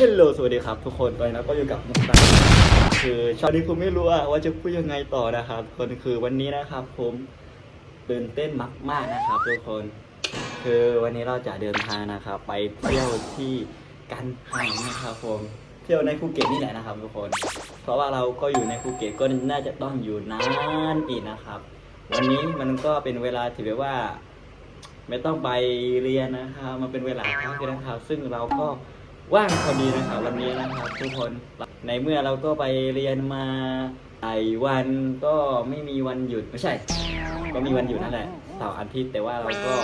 ฮลโลสวัสดีครับทุกคนตอนนี้เราก็อยู่กับมุกตาคือชาวนี้ผมไม่รู้ว่าจะพูดยังไงต่อนะครับทุกคนคือวันนี้นะครับ ผมตื่นเต้นมาก ๆนะครับ ทุกคน คือวันนี้เราจะเดินทางนะครับ ไปเที่ยวที่กันหันนะครับ ผมเที่ยวในภูเก็ตนี่แหละนะครับ ทุกคน เพราะว่าเราก็อยู่ในภูเก็ตก็น่าจะต้องอยู่นานอีกนะครับ วันนี้มันก็เป็นเวลาที่แบบว่า ไม่ต้องไปเรียนนะครับ มันเป็นเวลาพักนะครับ ซึ่งเราก็ ว่างพอดีนะครับวันนี้นะครับทุกคนในเมื่อเราก็ไปเรียนมาหลายวันก็ไม่มีวันหยุดไม่ใช่ ก็มีวันหยุดนั่นแหละเสาร์อาทิตย์แต่ว่าเราก็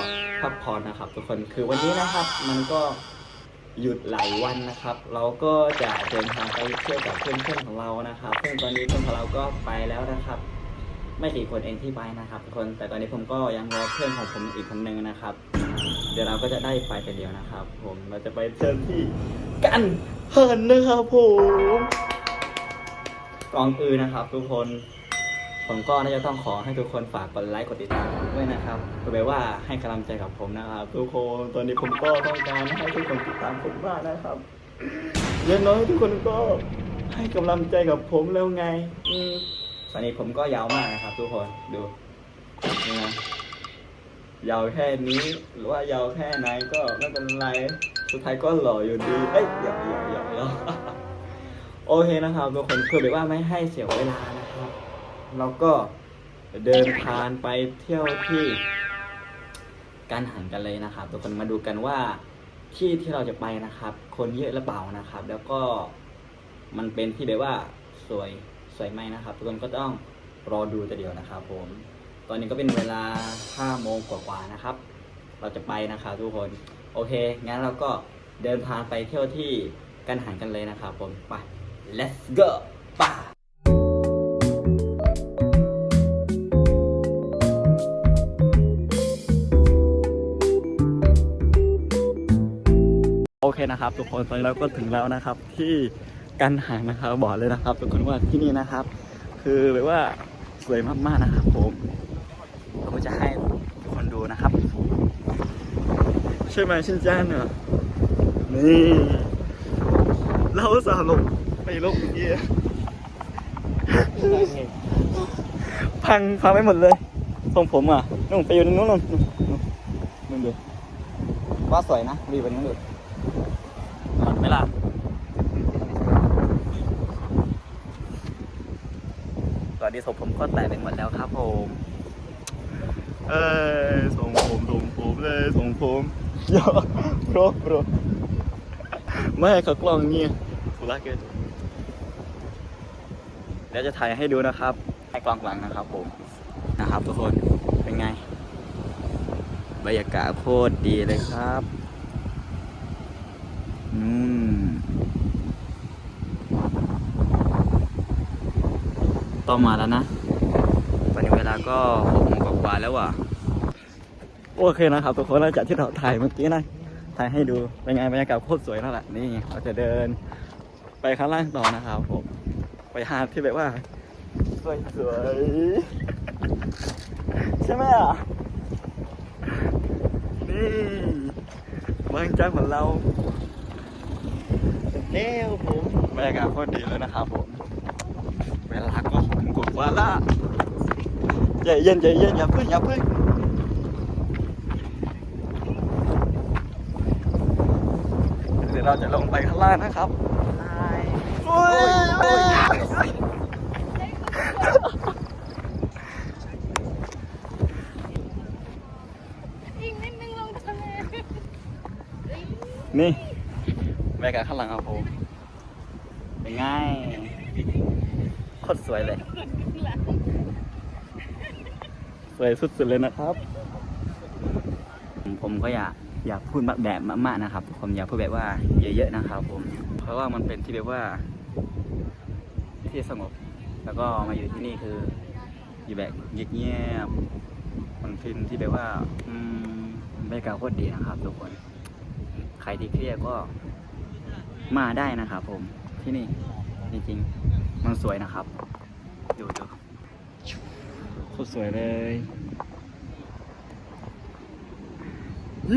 พักผ่อนนะครับ ทุกคนคือวันนี้นะครับมันก็หยุดหลายวันนะครับ เราก็จะเดินทางไปเที่ยวกับเพื่อนๆของเรานะครับ ซึ่งตอนนี้เพื่อนของเราก็ไปแล้วนะครับ ไม่กี่คนเองที่ไปนะครับทุกคนแต่ตอนนี้ผมก็ยังรอเพื่อนของผมอีกคนนึงนะครับ เดี๋ยวเราก็จะได้ไปแต่เดียวนะครับ ผมเราจะไปเชิญที่กันเฮินนะครับผมกองอือนะครับ ทุกคนผมก็น่าจะต้องขอให้ทุกคนฝากกดไลค์กดติดตามด้วยนะครับเพื่อแบบว่าให้กำลังใจกับผมนะครับ ทุกคนตอนนี้ผมก็ต้องการให้ทุกคนติดตามผมมากนะครับอย่างน้อยทุกคนก็ให้กำลังใจกับผมแล้วไง อืมตอนนี้ผมก็ยาวมากนะครับ ทุกคนดูนี่นะ ยาวแค่นี้ หรือว่ายาวแค่ไหนก็ไม่เป็นไร สุดท้ายก็หล่ออยู่ดี เอ้ยหยอกหยอกหยอกหยโอเคนะครับทุกคนเพื่อแบบว่าไม่ให้เสียเวลานะครับ เราก็เดินทางไปเที่ยวที่การหันกันเลยนะครับ ทุกคนมาดูกันว่าที่ที่เราจะไปนะครับ คนเยอะหรือเปล่านะครับ แล้วก็มันเป็นที่แบบว่าสวยสวยไหมนะครับ ทุกคนก็ต้องรอดูแต่เดียวนะครับผม ตอนนี้ก็เป็นเวลา5โมงกว่าๆนะครับ เราจะไปนะครับทุกคน โอเค งั้นเราก็เดินทางไปเที่ยวที่กันหันกันเลยนะครับผม ไป let's go ไป่าโอเคนะครับ ทุกคนตอนนี้เราก็ถึงแล้วนะครับ ที่กันหางนะครับบอกเลยนะครับ ทุกคนว่าที่นี่นะครับ คือแบบว่าสวยมากๆนะครับผมจะให้ทุกคนดูนะครับ ใช่ไหมชินจ้านเนอะนี่ เราสาลงไปลงเยี่ยพังพังไปหมดเลยทรงผมอะนู่นไปอยู่ตรงนู้นนู่นนู่นนู่นดูว่าสวยนะรีบไปนู้นดูหมดไหมล่ะตอนนี้ทรงผมก็แตกไปหมดแล้วครับผม เอ้ยทรงผมทรงผมเลยทรงผม เยอะโปรโปรไม่เขากล้องนี่สุรักเกินเดี๋ยวจะถ่ายให้ดูนะครับให้กล้องหลังนะครับผมนะครับทุกคนเป็นไง บรรยากาศโคตรดีเลยครับอืมต้องมาแล้วนะวันนี้เวลาก็หกโมงกว่าๆแล้วอะ โอเคนะครับทุกคนหลังจากที่เราถ่ายเมื่อกี้นะถ่ายให้ดูเป็นไงบรรยากาศโคตรสวยแล้วแหละนี่เราจะเดินไปข้างล่างต่อนะครับผมไปหาที่แบบว่าสวยๆใช่ไหมอะนี่มืองจังของเราเอ้วผมบรรยากาศโคตรดีเลยนะครับผมเวลาก็หกโมงกว่าละใจเย็นใจเย็นอย่าพึ่งอย่าพึ่ง เราจะลงไปข้างล่างนะครับโอ้ยโอ้ยอีกนิดนึงลงทะเลนี่บรรยากาศข้างหลังครับผมเป็นไงโคตรสวยเลย สวยสุดๆเลยนะครับ ผมก็อยาก อยากพูดแบบมากๆนะครับ ผมอยากพูดแบบว่าเยอะๆนะครับ ผม เพราะว่ามันเป็นที่แบบว่า ที่สงบ แล้วก็มาอยู่ที่นี่คือ อยู่แบบเงียบๆมันเป็นที่แบบว่าอืมบรรยากาศโคตรดีนะครับทุกคนใครที่เครียดก็มาได้นะครับผมที่นี่จริงๆมันสวยนะครับดูดูโคตรสวยเลยเ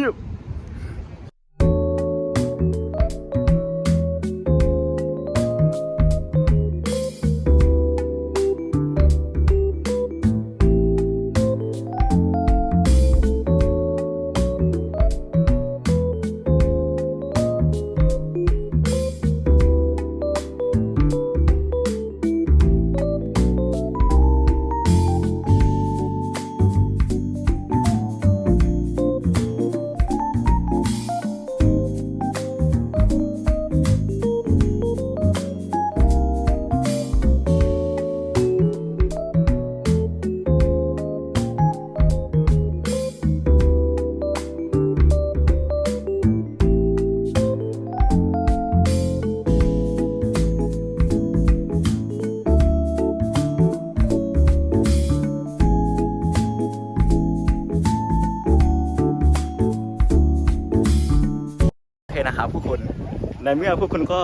ในเมื่อพวกคุณก็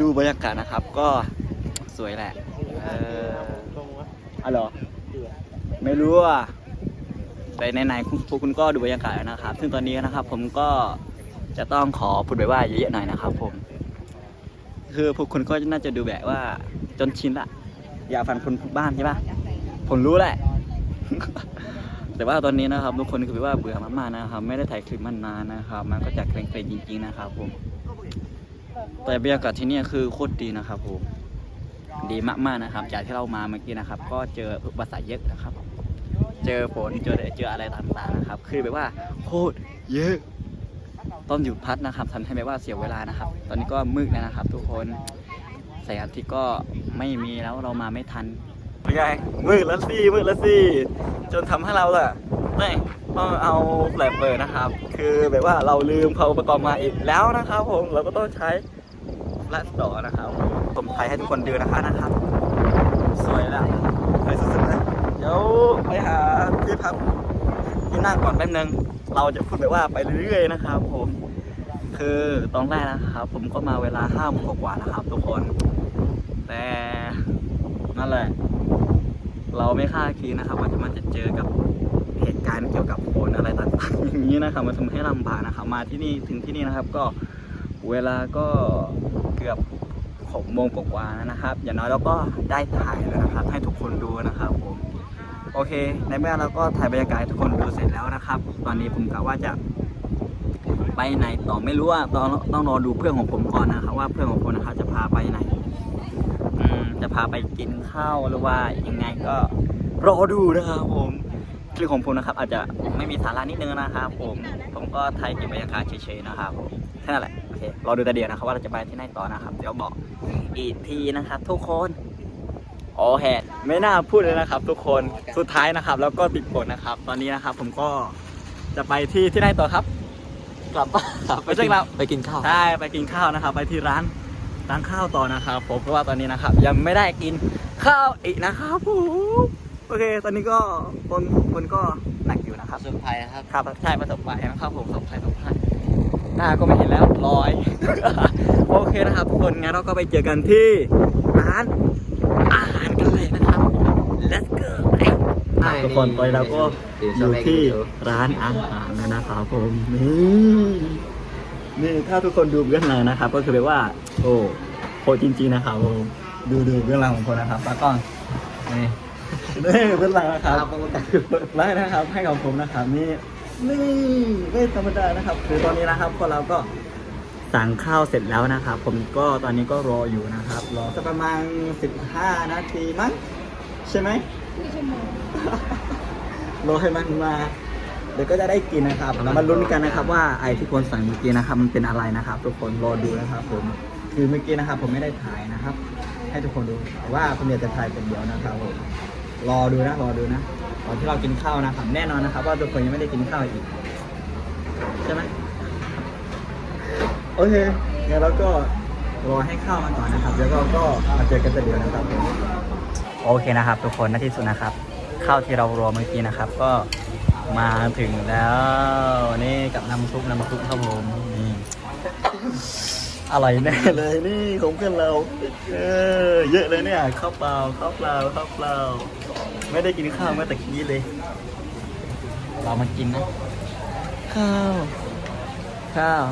ดูบรรยากาศนะครับ ก็สวยแหละ เอออ๋อหรอ ไม่รู้อะแต่ไหนๆพวกคุณก็ดูบรรยากาศแล้วนะครับ ซึ่งตอนนี้นะครับ ผมก็จะต้องขอพูดไปว่าเยอะๆหน่อยนะครับ ผม คือพวกคุณก็น่าจะดูแบบว่าจนชินละอยากฟังคนบ้านใช่ปะผมรู้แหละ แต่ว่าตอนนี้นะครับ ทุกคนคือว่าเบื่อมากๆนะครับ ไม่ได้ถ่ายคลิปมันนานนะครับ มันก็จะเกรงๆจริง ๆ นะครับ ผม แต่บรรยากาศที่นี่คือโคตรดีนะครับผมดีมากๆนะครับ จากที่เรามาเมื่อกี้นะครับ ก็เจออุปสรรคเยอะนะครับ เจอฝนเจอเจออะไรต่างๆนะครับ คือแบบว่าโคตรเยอะต้นหยุดพัดนะครับทำให้แบบว่าเสียเวลานะครับ ตอนนี้ก็มืดแล้วนะครับ ทุกคนแสงอาทิตย์ก็ไม่มีแล้วเรามาไม่ทันเป็นไงมืดแล้วสิมืดแล้วสิจนทำให้เราอะไม่ ต้องเอาแฟลชเปิดนะครับ คือแบบว่าเราลืมเขาอุปกรณ์มาอีกแล้วนะครับผมเราก็ต้องใช้แฟลชต่อนะครับ ผมถ่ายให้ทุกคนดูนะคะนะครับ สวยแล้วสวยสุดๆเลยเดี๋ยวไปหาที่พักที่นั่งก่อนแป๊บนึง เราจะพูดแบบว่าไปเรื่อยๆนะครับ ผม คือตอนแรกนะครับ ผมก็มาเวลาห้าโมงกว่านะครับ ทุกคน แต่นั่นแหละ เราไม่คาดคิดนะครับว่าจะมันจะเจอกับ การณ์เกี่ยวกับฝนอะไรต่างๆอย่างนี้นะครับมันทำให้ลำบากนะครับมาที่นี่ถึงที่นี่นะครับก็เวลาก็เกือบหกโมงกว่าๆนะครับ อย่างน้อยเราก็ได้ถ่ายแล้วนะครับ ให้ทุกคนดูนะครับผมโอเค ในเมื่อเราก็ถ่ายบรรยากาศทุกคนดูเสร็จแล้วนะครับ ตอนนี้ผมกะว่าจะไปไหนต่อไม่รู้ว่าต้องต้องรอดูเพื่อนของผมก่อนนะครับ ว่าเพื่อนของผมนะครับจะพาไปไหนจะพาไปกินข้าวหรือว่ายังไงก็รอดูนะครับผม คลิปของผมนะครับ อาจจะไม่มีสาระนิดนึงนะครับผม ผมก็ถ่ายเก็บบรรยากาศเฉยๆนะครับผมแค่นั้นแหละโอเครอดูแต่เดียวนะครับว่าเราจะไปที่ไหนต่อนะครับ เดี๋ยวบอกอีกทีนะครับทุกคนโอเคไม่น่าพูดเลยนะครับ ทุกคนสุดท้ายนะครับ แล้วก็ติดผลนะครับ ตอนนี้นะครับ ผมก็จะไปที่ที่ไหนต่อครับ กลับบ้านไม่ใช่ครับไปกินข้าวใช่ไปกินข้าวนะครับ ไปที่ร้านร้านข้าวต่อนะครับ ผมเพราะว่าตอนนี้นะครับ ยังไม่ได้กินข้าวอีกนะครับผม โอเค ตอนนี้ก็คนคนก็หนักอยู่นะครับสุดท้ายนะครับ ครับใช่ประสบภัยนะครับผมประสบภัยประสบภัยหน้าก็ไม่เห็นแล้วลอย โอเคนะครับทุกคนงั้นเราก็ไปเจอกันที่ร้านอาหารกันเลยนะครับ let's go ไปอะทุกคนตอนนี้เราก็อยู่ที่ร้านอาหารแล้วนะครับผมนี่นี่ถ้าทุกคนดูเบื้องหลังนะครับ ก็คือแบบว่า โอ้โหจริงๆนะครับผมดูดูเบื้องหลังของคนนะครับตากล้องนี่ นี่เบื้องหลังนะครับเปิดไลน์นะครับ ให้กับผมนะครับนี่นี่ไม่ธรรมดานะครับ คือตอนนี้นะครับพวกเราก็สั่งข้าวเสร็จแล้วนะครับ ผมก็ตอนนี้ก็รออยู่นะครับ รอสักประมาณ15 นาทีมั้งใช่ไหมไม่ชั่วโมงรอให้มันมา เดี๋ยวก็จะได้กินนะครับเรามาลุ้นกันนะครับ ว่าไอ้ที่คนสั่งเมื่อกี้นะครับ มันเป็นอะไรนะครับ ทุกคนรอดูนะครับ ผมคือเมื่อกี้นะครับ ผมไม่ได้ถ่ายนะครับ ให้ทุกคนดูแต่ว่าผมอยากจะถ่ายเป็นเดียวนะครับผม รอดูนะรอดูนะตอนที่เรากินข้าวนะครับ แน่นอนนะครับ ว่าทุกคนยังไม่ได้กินข้าวอีก ใช่ไหมโอเคเดี๋ยวเราก็รอให้ข้าวมาก่อนนะครับ แล้วก็ก็มาเจอกันแต่เดียวนะครับ โอเคนะครับ ทุกคนในที่สุดนะครับ ข้าวที่เรารอเมื่อกี้นะครับ ก็มาถึงแล้ว นี่กับน้ำซุปน้ำซุปครับผมนี่ อร่อยแน่เลยนี่ของเพื่อนเรา เออเยอะเลยเนี่ยข้าวเปล่าข้าวเปล่าข้าวเปล่า ไม่ได้กินข้าวเมื่อตะกี้เลย เรามากินนะข้าว ข้าว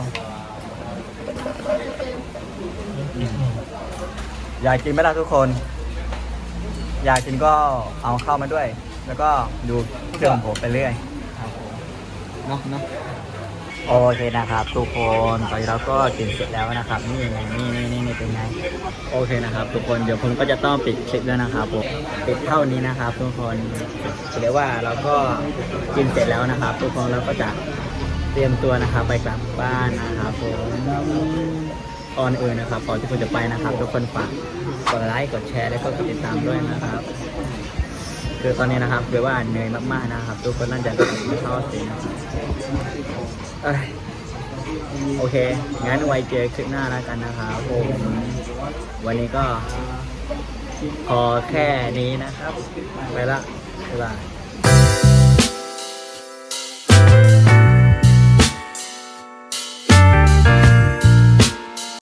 อยากกินไหมล่ะทุกคน อยากกินก็เอาข้าวมาด้วย แล้วก็ดูเครื่องผมไปเรื่อยเนาะเนาะ โอเคนะครับ ทุกคนตอนนี้เราก็กินเสร็จแล้วนะครับ นี่นี่นี่นี่นี่เป็นไงโอเคนะครับ ทุกคนเดี๋ยวผมก็จะต้องปิดคลิปแล้วนะครับผมปิดเท่านี้นะครับ ทุกคนเดี๋ยวว่าเราก็กินเสร็จแล้วนะครับ ทุกคนเราก็จะเตรียมตัวนะครับ ไปกลับบ้านนะครับผมก่อนเอื่นนะครับก่อนที่คุณจะไปนะครับ ทุกคนฝากกดไลค์กดแชร์แล้วก็กดติดตามด้วยนะครับคือตอนนี้นะครับคือว่าเหนื่อยมากๆนะครับ ทุกคนน่าจะไม่ชอสินะครับ โอเค งั้นไว้เจอคลิปหน้าแล้วกันนะครับผมวันนี้ก็ พอแค่นี้นะครับ ไปละบ๊ายบาย